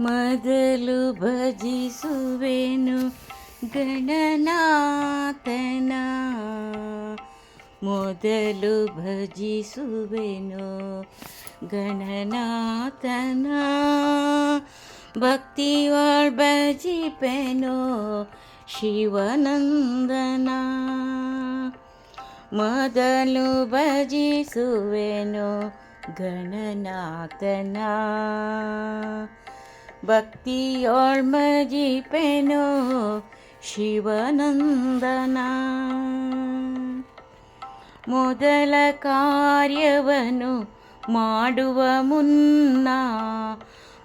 ಮೊದಲು ಭಜಿಸುವೆನು ಗಣನಾಥನ. ಮೊದಲು ಭಜಿಸುವೆನು ಗಣನಾಥನ. ಭಕ್ತಿವಾಳ್ ಭಜಿಪೆನೋ ಶಿವನಂದನ. ಮೊದಲು ಭಜಿಸುವೆನು ಗಣನಾಥನ. ಭಕ್ತಿಯೊಳ್ ಭಜಿಪೆನೋ ಶಿವನಂದನ. ಮೊದಲ ಕಾರ್ಯವನ್ನು ಮಾಡುವ ಮುನ್ನ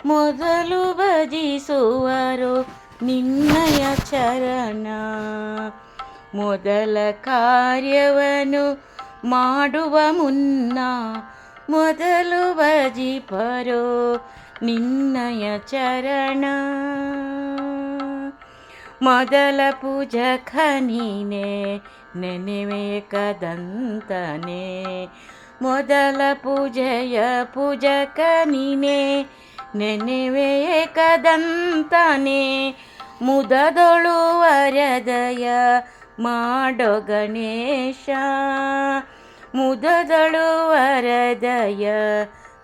ಮೊದಲು ಭಜಿಸುವರು ನಿನ್ನಯ ಚರಣ. ಮೊದಲ ಕಾರ್ಯವನ್ನು ಮಾಡುವ ಮುನ್ನ ಮೊದಲು ಭಜಿಪರೋ ನಿನ್ನಯ ಚರಣ. ಮೊದಲ ಪೂಜ ನೀನೆ ನೆನೆವೆ ಕದಂತನೆ. ಮೊದಲ ಪೂಜೆಯ ಪೂಜ ನೀನೆ ನೆನೆವೆ ಕದಂತನೆ. ಮುದದೊಳು ವರದಯ ಮಾಡೋ ಗಣೇಶ ಮುದದಳು ವರದಯ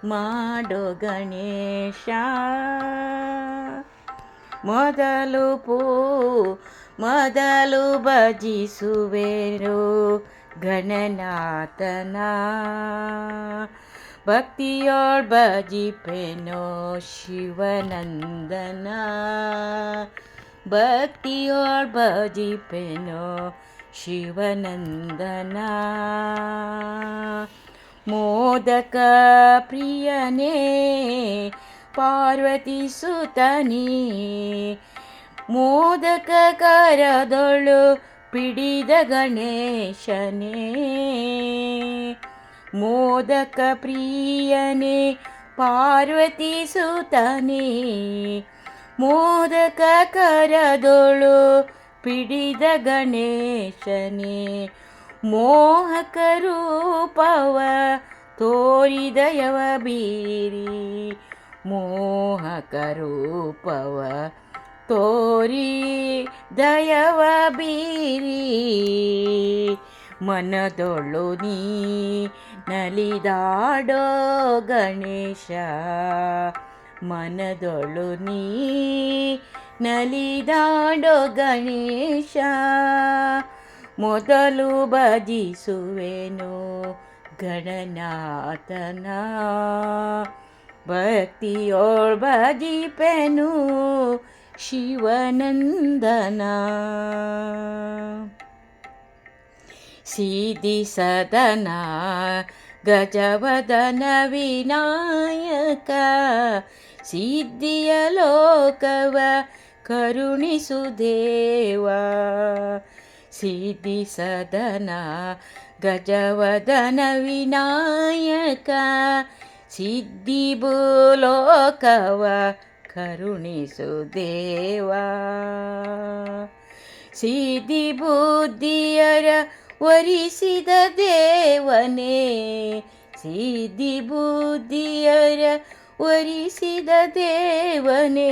ಮಾಡೋ ಗಣೇಶ ಮೊದಲು ಪೂ ಮೊದಲು ಭಜಿಸುವೆರು ಗಣನಾಥನ ಭಕ್ತಿಯೋಳ್ ಭಜಿಪೆನೋ ಶಿವನಂದನ ಭಕ್ತಿಯೋಳ್ ಭಜಿಪೆನೋ ಶಿವನಂದನ ಮೋದಕ ಪ್ರಿಯನೇ, ಪಾರ್ವತಿ ಸುತನಿ. ಮೋದಕ ಕರದೊಳು ಪಿಡಿದ ಗಣೇಶನೇ. ಮೋದಕ ಪ್ರಿಯನೇ, ಪಾರ್ವತಿ ಸುತನೇ. ಮೋದಕ ಕರದೊಳು ಪಿಡಿದ ಗಣೇಶನೇ. ಮೋಹಕ ರೂಪವ ತೋರಿದಯವ ಬೀರಿ. ಮೋಹಕ ರೂಪವ ತೋರಿ ದಯವ ಬೀರಿ. ಮನದೊಳು ನೀ ನಲಿದಾಡೋ ಗಣೇಶ. ಮನದೊಳು ನೀ ನಲಿದಾಡೋ ಗಣೇಶ. ಮೊದಲು ಭಜಿಸುವೆನು ಗಣನಾಥನ. ಭಕ್ತಿಯೋಳ್ ಭಜಿಪೆನು ಶಿವನಂದನ. ಸಿದ್ಧಿ ಸದನ ಗಜವದನ ವಿನಾಯಕ. ಸಿದ್ಧಿಯ ಲೋಕವ ಕರುಣಿಸು ದೇವ ಸಿದ್ಧಿ ಸದನ, ಗಜವದನ ವಿನಾಯಕ, ಸಿದ್ಧಿ ಭೂಲೋಕವ ಕರುಣಿಸು ದೇವ ಸಿದ್ಧಿ ಬುದ್ಧಿಯರ ವರಿಸಿದ ದೇವನೇ, ಸಿದ್ಧಿ ಬುದ್ಧಿಯರ ವರಿಸಿದ ದೇವನೇ,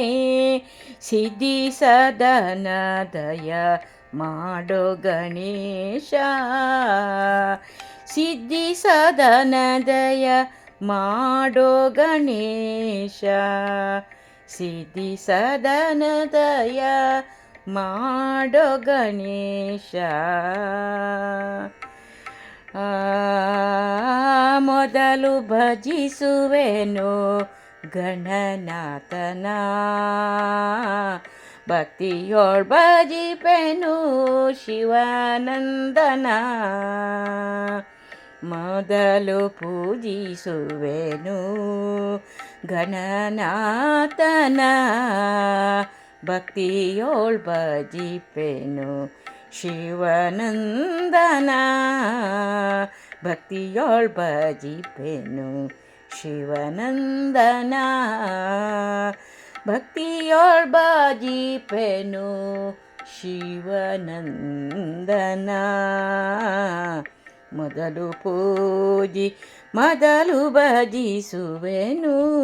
ಸಿದ್ಧಿ ಸದನ ದಯ ಮಾಡೋ ಗಣೇಶ. ಸಿದ್ಧಿ ಸದನ ದಯ ಮಾಡೋ ಗಣೇಶ. ಸಿದ್ಧಿ ಸದನ ದಯ ಮಾಡೋ ಗಣೇಶ. ಮೊದಲು ಭಜಿಸುವೆನು ಗಣನಾಥನ. ಭಕ್ತಿಯೋಳ್ ಭಜಿಪೆನು ಶಿವಾನಂದನ. ಮೊದಲು ಪೂಜಿಸುವೆನು ಗಣನಾಥನ ಭಕ್ತಿಯೋಳ್ ಭಜಿಪೆನು ಶಿವನಂದನ. ಭಕ್ತಿಯೋಳ್ ಭಜಿಪೆನು ಶಿವನಂದನ. ಭಕ್ತಿಯೋಳ್ ಭಜಿಪೆನು ಶಿವನಂದನ. ಮೊದಲು ಪೂಜಿ ಮೊದಲು ಭಜಿಸುವೆನು.